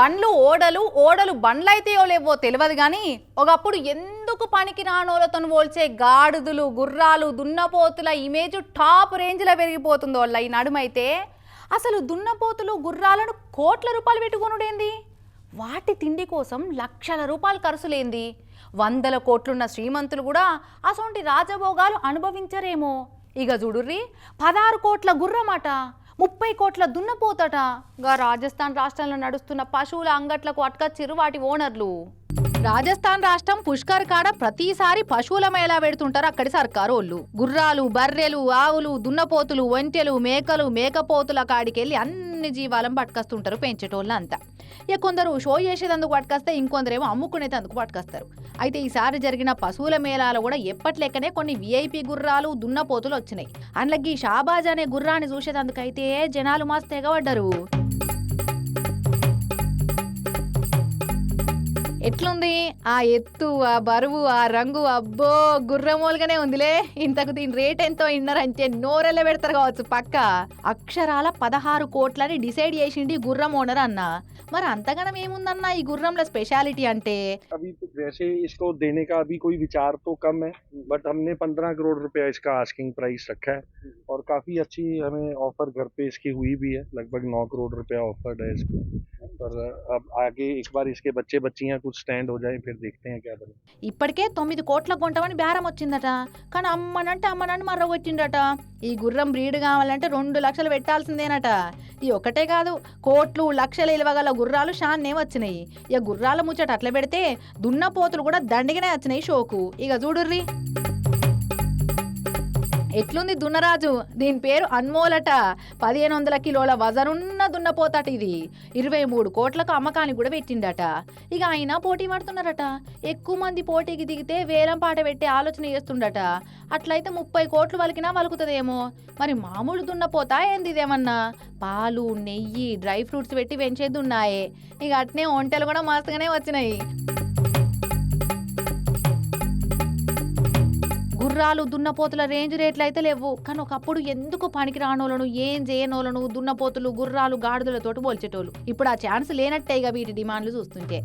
బండ్లు ఓడలు ఓడలు బండ్లు అయితేయో లేవో తెలియదు కానీ ఒకప్పుడు ఎందుకు పనికి రానోలతో పోల్చే గాడిదలు గుర్రాలు దున్నపోతుల ఇమేజ్ టాప్ రేంజ్లో పెరిగిపోతుందో వాళ్ళ ఈ నడుమైతే. అసలు దున్నపోతులు గుర్రాలను కోట్ల రూపాయలు పెట్టుకొనుడేంది? వాటి తిండి కోసం లక్షల రూపాయలు ఖర్చులేంది? వందల కోట్లున్న శ్రీమంతులు కూడా అసొంటి రాజభోగాలు అనుభవించరేమో? ఇక చూడుర్రి పదహారు కోట్ల గుర్రమాట. ముప్పై కోట్ల దున్నపోతట. రాజస్థాన్ రాష్ట్రంలో నడుస్తున్న పశువుల అంగట్లకు అట్కచ్చిరు వాటి ఓనర్లు. రాజస్థాన్ రాష్ట్రం పుష్కర్ కాడ ప్రతిసారి పశువుల మేళా పెడుతుంటారు అక్కడి సర్కారు వాళ్ళు గుర్రాలు బర్రెలు ఆవులు దున్నపోతులు ఒంటెలు మేకలు మేకపోతుల కాడికెళ్ళి అన్ని జీవాలను పట్టుకొస్తుంటారు పెంచేటోళ్ళు అంతా ఇక కొందరు షో చేసేదందుకు పట్టుకొస్తే ఇంకొందరేమో అమ్ముకునేదందుకు పట్టుకొస్తారు. అయితే ఈసారి జరిగిన పశువుల మేళాలో కూడా ఎప్పట్లెక్కనే కొన్ని విఐపి గుర్రాలు దున్నపోతులు వచ్చినాయి. అందులోకి షాబాజ్ అనే గుర్రాన్ని చూసేదందుకైతే జనాలు మస్తు తెగబడ్డారు. ఎట్లుంది ఆ ఎత్తు ఆ బరువు ఆ రంగు అబ్బో గుర్రమోలుగానే ఉందిలే ఇంతకు దీని రేట్ ఎంతో ఇన్నరంటే నోరెల్ల పెడతారు కావచ్చు పక్క అక్షరాల పదహారు కోట్లని డిసైడ్ చేసిండి ఈ గుర్రం ఓనర్ అన్న మరి అంతగానం ఏముందన్న ఈ గుర్రంలో స్పెషాలిటీ అంటే अभी तो वैसे इसको देने का अभी कोई विचार तो कम है बट हमने पंद्रह करोड़ रुपया इसका आस्किंग प्राइस रखा है और काफी अच्छी हमें ऑफर घर पे इसकी हुई भी है लगभग नौ करोड़ रुपया ऑफर्ड है इसको पर अब आगे एक बार इसके बच्चे बच्चियां कुछ स्टैंड हो जाए फिर देखते हैं क्या बने ఇప్పటికే తొమ్మిది కోట్ల కొంటామని బేరం వచ్చిందట కానీ అమ్మనంటే అమ్మనని మర్ర కొట్టిండట ఈ గుర్రం బ్రీడ్ కావాలంటే రెండు లక్షలు పెట్టాల్సిందేనట ఈ ఒకటే కాదు కోట్లు లక్షలు ఇలవగల గుర్రాలు షాన్నే వచ్చినాయి ఇక గుర్రాల ముచ్చట అట్లా పెడితే దున్నపోతులు కూడా దండిగానే వచ్చినాయి షోకు ఇక చూడుర్రి ఎట్లుంది దున్నరాజు? దీని పేరు అన్మోలట. పదిహేను వందల కిలోల వజనున్న దున్నపోతట ఇది. ఇరవై మూడు కోట్లకు అమ్మకానికి కూడా పెట్టిండట. ఇక ఆయన పోటీ పడుతున్నారట. ఎక్కువ మంది పోటీకి దిగితే వేలం పాట పెట్టే ఆలోచన చేస్తుండట. అట్లయితే ముప్పై కోట్లు వలికినా వలుకుతుందేమో. మరి మామూలు దున్నపోతా ఏంది ఇదేమన్నా? పాలు నెయ్యి డ్రై ఫ్రూట్స్ పెట్టి పెంచేది ఉన్నాయే. ఇక అట్నే ఒంటెలు కూడా మస్తుగానే వచ్చినాయి. గుర్రాలు దున్నపోతుల రేంజ్ రేట్లు అయితే లేవు. కానీ ఒకప్పుడు ఎందుకు పనికి రానోళ్ళను ఏం చేయనోళ్ళను దున్నపోతులు గుర్రాలు గాడిదలతోటి పోల్చేటోళ్ళు? ఇప్పుడు ఆ ఛాన్స్ లేనట్టే ఇక వీటి డిమాండ్లు చూస్తుంటే.